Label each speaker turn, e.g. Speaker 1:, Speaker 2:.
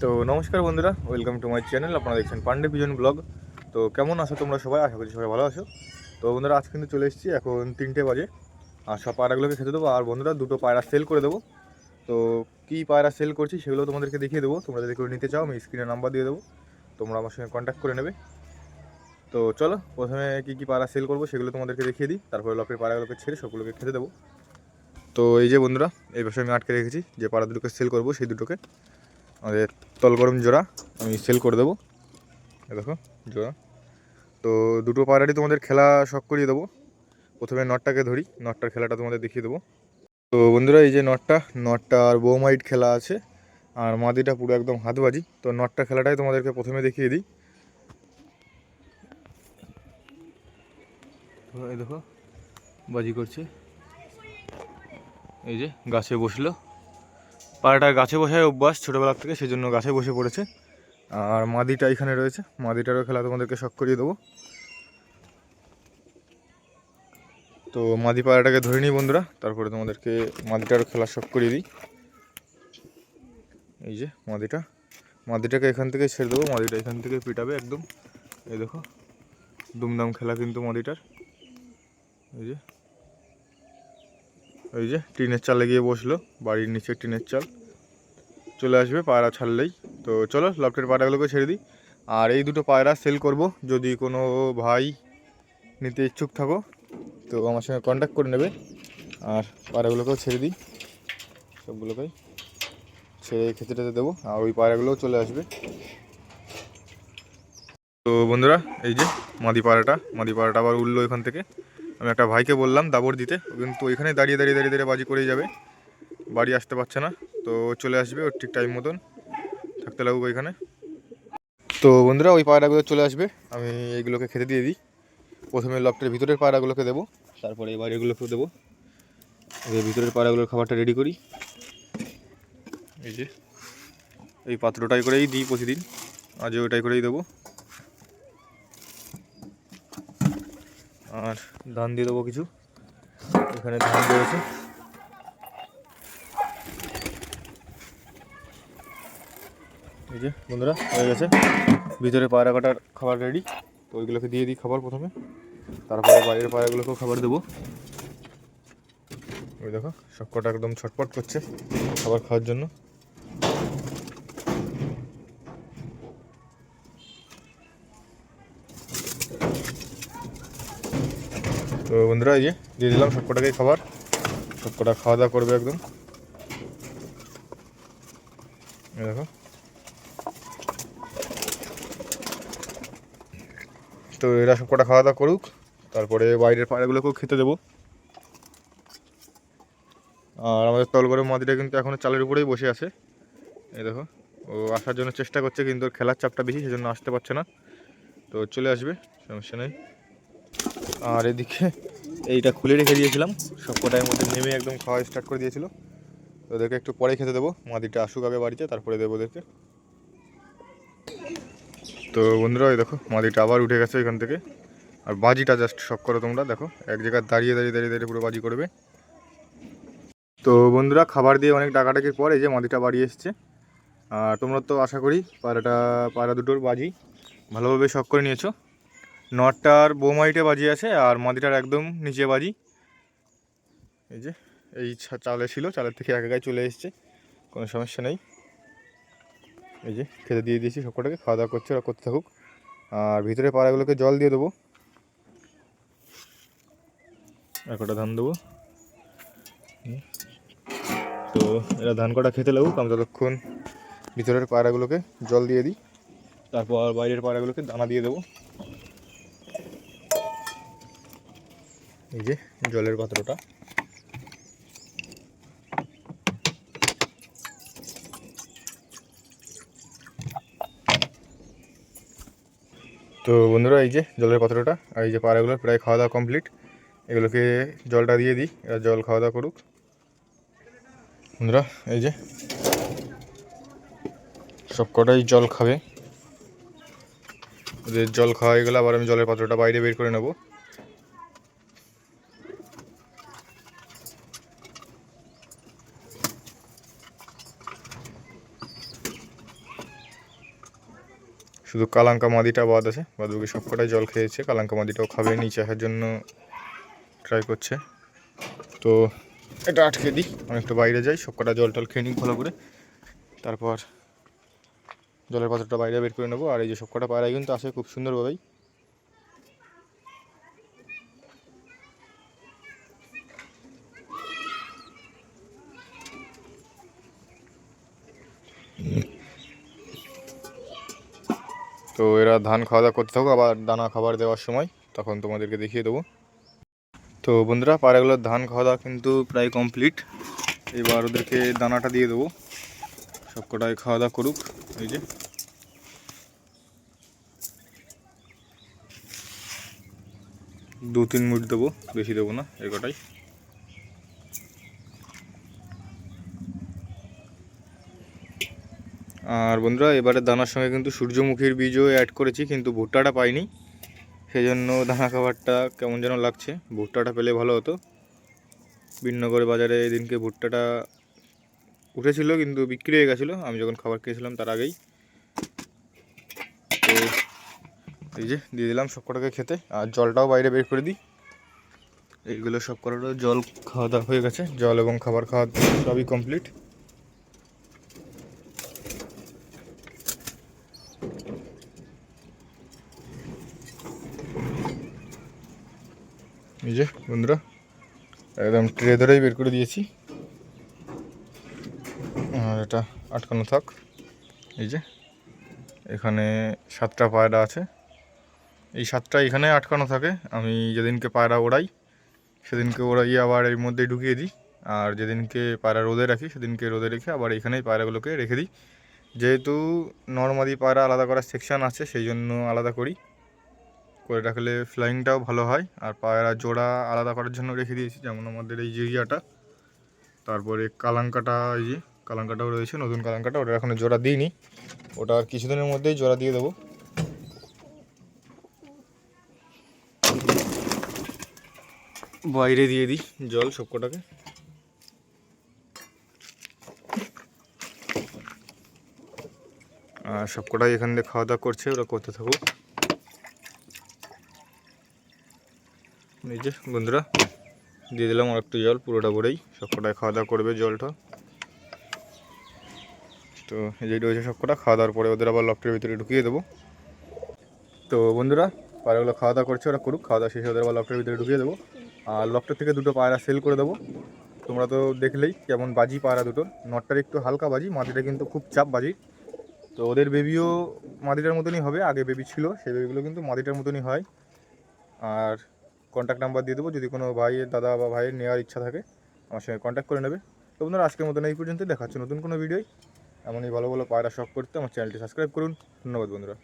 Speaker 1: তো নমস্কার বন্ধুরা ওয়েলকাম টু মাই চ্যানেল আপনারা দেখছেন পান্ডে পিজন ব্লগ। তো কেমন আছো তোমরা সবাই? আশা করছি সবাই ভালো আছো। তো বন্ধুরা আজ কিন্তু চলে এসেছি এখন তিনটে বাজে। আর সব পায়রাগুলোকে খেতে দেবো, আর বন্ধুরা, দুটো পায়রা সেল করে দেবো। তো কী পায়রা সেল করছি সেগুলো তোমাদেরকে দেখিয়ে দেবো। তোমরা যদি কেউ নিতে চাও, আমি স্ক্রিনে নাম্বার দিয়ে দেবো। তোমরা আমার সঙ্গে কন্ট্যাক্ট করে নেবে। তো চলো, প্রথমে কী কী পায়রা সেল করব সেগুলো তোমাদেরকে দেখিয়ে দিই। তারপরে লপের পায়রাগুলোকে ছেড়ে সবগুলোকে খেতে দেবো। তো এই যে বন্ধুরা, এই পাশে আমি আটকে রেখেছি, যে পাড়া দুটোকে সেল করব, সেই দুটোকে। আমাদের তলগরম জোড়া, আমি সেল করে দেবো। দেখো, জোড়া। তো দুটো পায়রাটি তোমাদের খেলা শখ করিয়ে দেবো। প্রথমে নটটাকে ধরি, নটটার খেলাটা তোমাদের দেখিয়ে দেবো। তো বন্ধুরা, এই যে নটটা নটটা আর বোমাইট খেলা আছে, আর মাদিটা পুরো একদম হাতবাজি। তো নটটা খেলাটাই তোমাদেরকে প্রথমে দেখিয়ে দিই। দেখো, বাজি করছে। এই যে গাছে বসল। পাড়াটা গাছে বসায় অভ্যাস ছোটোবেলার থেকে সেই জন্য গাছে বসে পড়েছে। আর মাদিটা এখানে রয়েছে। মাদিটারও খেলা তোমাদেরকে শখ করিয়ে দেবো। তো মাদি পাড়াটাকে ধরে নিই বন্ধুরা, তারপরে তোমাদেরকে মাদিটারও খেলা শখ করিয়ে দিই। এই যে মাদিটা। মাদিটাকে এখান থেকে ছেড়ে দেবো। মাদিটা এখান থেকে পিটাবে একদম। এই দেখো, দুমদাম খেলা কিন্তু মাদিটার। এই যে। এই যে টিনের চালে গিয়ে বসল, বাড়ির নিচে টিনের চাল। চলে আসবে পায়রা ছাড়লেই। তো চলো, লফটের পায়রাগুলোকে ছেড়ে দিই। আর এই দুটো পায়রা সেল করব। যদি কোনো ভাই নিতে ইচ্ছুক থাকো, তো আমার সঙ্গে কন্ট্যাক্ট করে নেবে। আর পায়রাগুলোকেও ছেড়ে দিই। সবগুলোকেই ছেড়ে খেতে টেতে দেবো। আর ওই পায়রাগুলোও চলে আসবে। তো বন্ধুরা, এই যে মাদি পায়রাটা। মাদি পায়রাটা আবার উঠল এখান থেকে। আমি একটা ভাইকে বললাম দাবর দিতে কিন্তু ওইখানে দাঁড়িয়ে দাঁড়িয়ে দাঁড়িয়ে দাঁড়িয়ে বাজি করেই যাবে। বাড়ি আসতে পারছে না, তো চলে আসবে, ওর ঠিক টাইম মতন থাকতে লাগুক ওইখানে। তো বন্ধুরা, ওই পায়রাগুলো চলে আসবে, আমি এইগুলোকে খেতে দিয়ে দিই। প্রথমে লফটের ভিতরের পায়রাগুলোকে দেবো, তারপরে এই বাইরেগুলোকেও দেবো। এই ভিতরের পায়রাগুলোর খাবারটা রেডি করি। এই যে, এই পাত্রটাই করেই দিই প্রতিদিন, আজও ওটাই করেই দেবো। আর ধান দিয়ে দেবো কিছু। এখানে ধান রয়েছে। এই যে বন্ধুরা, হয়ে গেছে। ভিতরে পায়রা কাটার খাবার রেডি তো ওইগুলোকে দিয়ে দিই খাবার প্রথমে। তারপরে বাইরের পায়রাগুলোকেও খাবার দেবো। ওই দেখো সব কটা একদম ছটপট করছে খাবার খাওয়ার জন্য। তো বন্ধুরা, এই যে দিয়ে দিলাম সব কটাকে খাবার। সব কটা খাওয়া দাওয়া করবে একদম। দেখো। তো এরা সব কটা খাওয়া দাওয়া করুক, তারপরে বাইরের পায়রাগুলোকেও খেতে দেবো। আর আমাদের তলগড়ের মাদিটা কিন্তু এখনও চালের উপরেই বসে আছে। এই দেখো, ও আসার জন্য চেষ্টা করছে, কিন্তু ওর খেলার চাপটা বেশি, সেজন্য আসতে পারছে না। তো চলে আসবে, সমস্যা নেই। আর এদিকে এইটা খুলে রেখে দিয়েছিলাম। সব কটার মধ্যে নেমে একদম খাওয়া স্টার্ট করে দিয়েছিল। ওদেরকে একটু পরে খেতে দেবো। মাদিটা আসুক আগে বাড়িতে, তারপরে দেবো ওদেরকে। তো বন্ধুরা ওই দেখো, মাদিটা আবার উঠে গেছে এখান থেকে। আর বাজিটা জাস্ট শখ করো তোমরা, দেখো, এক জায়গায় দাঁড়িয়ে দাঁড়িয়ে দাঁড়িয়ে দাঁড়িয়ে পুরো বাজি করবে। তো বন্ধুরা, খাবার দিয়ে অনেক ডাকাডাকির পর যে মাদিটা বাড়ি এসছে। আর তোমরা তো আশা করি পায়রাটা পায়রা দুটোর বাজি ভালোভাবে শখ করে নিয়েছো। নটটার বোমাইটে বাজি আছে আর মাদিটার একদম নিচে বাজি। এই যে, এই চালে ছিল, চালের থেকে এক গায়ে চলে এসছে, কোনো সমস্যা নেই। এই যে, খেতে দিয়ে দিয়েছি সবকটাকে খাওয়া দাওয়া করছে, ওরা করতে থাকুক। আর ভিতরে পাড়াগুলোকে জল দিয়ে দেবো। একটা ধান দেবো। তো এরা ধান কটা খেতে লাগুক, আমি ততক্ষণ ভিতরের পায়রাগুলোকে জল দিয়ে দিই। তারপর বাইরের পায়রাগুলোকে দানা দিয়ে দেবো। এই যে জলের পাত্রটা। তো বন্ধুরা, এই যে জলের পাত্রটা আর এই যে পায়রাগুলোর প্রায় খাওয়া দাওয়া কমপ্লিট। এগুলোকে জলটা দিয়ে দিই, এরা জল খাওয়া দাওয়া করুক। বন্ধুরা, এই যে সব কটাই জল খাবে। ওদের জল খাওয়া হয়ে গেলে আবার আমি জলের পাত্রটা বাইরে বের করে নেব। শুধু কালাঙ্কা মাদিটা বাদ আছে বাদ বাকি সবকটাই জল খেয়েছে, কালাঙ্কা মাদিটাও খাবে, নিচে আসার জন্য ট্রাই করছে। তো এটা আটকে দিই অনেকটা বাইরে যাই, সবকটা জল টল খেয়ে নিই ভালো করে। তারপর জলের পাত্রটা বাইরে বের করে নেব, আর এই যে সবকটা পায়রা কিন্তু আসে খুব সুন্দরভাবেই। তো এরা ধান খাওয়া দাওয়া করতে থাকো আবার দানা খাবার দেওয়ার সময় তখন তোমাদেরকে দেখিয়ে দেবো। তো বন্ধুরা পায়রাগুলোর ধান খাওয়া দাওয়া কিন্তু প্রায় কমপ্লিট এবার ওদেরকে দানাটা দিয়ে দেবো। সব কটাই খাওয়া দাওয়া করুক, এই যে। দু তিন মিনিট দেবো, বেশি দেবো না এই কটাই। আর বন্ধুরা, এবারে দানার সঙ্গে কিন্তু সূর্যমুখীর বীজও অ্যাড করেছি, কিন্তু ভুট্টাটা পাইনি। সেই জন্য দানা খাবারটা কেমন যেন লাগছে। ভুট্টাটা পেলে ভালো হতো। বিনগর বাজারে এদিনকে ভুট্টাটা উঠেছিল, কিন্তু বিক্রি হয়ে গেছিল। আমি যখন খাবার খেয়েছিলাম তার আগেই। তো এই যে, দিয়ে দিলাম সব কটাকে খেতে। আর জলটাও বাইরে বের করে দিই। এইগুলো সব কটারও জল খাওয়া দাওয়া হয়ে গেছে। জল এবং খাবার খাওয়া সবই কমপ্লিট এই যে, বন্ধুরা একদম ট্রে ধরেই বের করে দিয়েছি। আর এটা আটকানো থাক। এই যে, এখানে সাতটা পায়রা আছে। এই সাতটা এখানে আটকানো থাকে। আমি যেদিনকে পায়রা ওড়াই, সেদিনকে ওড়াই আবার এর মধ্যে ঢুকিয়ে দিই। আর যেদিনকে পায়রা রোদে রাখি, সেদিনকে রোদে রেখে আবার এখানেই পায়রাগুলোকে রেখে দিই। যেহেতু নর্মাদি পায়রা আলাদা করার সেকশান আছে, সেই জন্য আলাদা করি। করে রাখলে ফ্লাইংটাও ভালো হয়। আর পায়রা জোড়া আলাদা করার জন্য রেখে দিয়েছি, যেমন আমাদের এই জিরিয়াটা তারপরে কালাঙ্কাটা, এই যে কালাঙ্কাটাও রয়েছে, নতুন কালাঙ্কাটা, ওটা এখনও জোড়া দিইনি। ওটা আর কিছুদিনের মধ্যেই জোড়া দিয়ে দেবো। বাইরে দিয়ে দিই জল সবকটাকে। আর সবকটাই এখান থেকে খাওয়া দাওয়া করছে, ওরা করতে থাকুক। এই যে বন্ধুরা, দিয়ে দিলাম আর একটু জল, পুরোটা ভরেই। সবকটায় খাওয়া দাওয়া করবে জলটা। তো এই যে রয়েছে সবকটা খাওয়া দাওয়ার পরে ওদের আবার লফটের ভিতরে ঢুকিয়ে দেবো। তো বন্ধুরা, পায়রাগুলো খাওয়া দাওয়া করছে, ওরা করুক। খাওয়া দাওয়া শেষে ওদের আবার লফটের ভিতরে ঢুকিয়ে দেবো। আর লকটার থেকে দুটো পায়রা সেল করে দেবো। তোমরা তো দেখলেই কেমন বাজি পায়রা দুটোর। নটটার একটু হালকা বাজি, মাটিটা কিন্তু খুব চাপ বাজি। তো ওদের বেবিও মাদিটার মতনই হবে, আগে বেবি ছিল, সেই বেবিগুলো কিন্তু মাদিটার মতনই হয়। আর কন্ট্যাক্ট নাম্বার দিয়ে দেবো। যদি কোনো ভাইয়ের দাদা বা ভাইয়ের নেওয়ার ইচ্ছা থাকে, আমার সঙ্গে কন্ট্যাক্ট করে নেবে। তো বন্ধুরা, আজকের মতন এই পর্যন্ত দেখাচ্ছে নতুন কোনো ভিডিওই এমনই ভালো ভালো পায়রা শখ করতে আমার চ্যানেলটি সাবস্ক্রাইব করুন। ধন্যবাদ বন্ধুরা।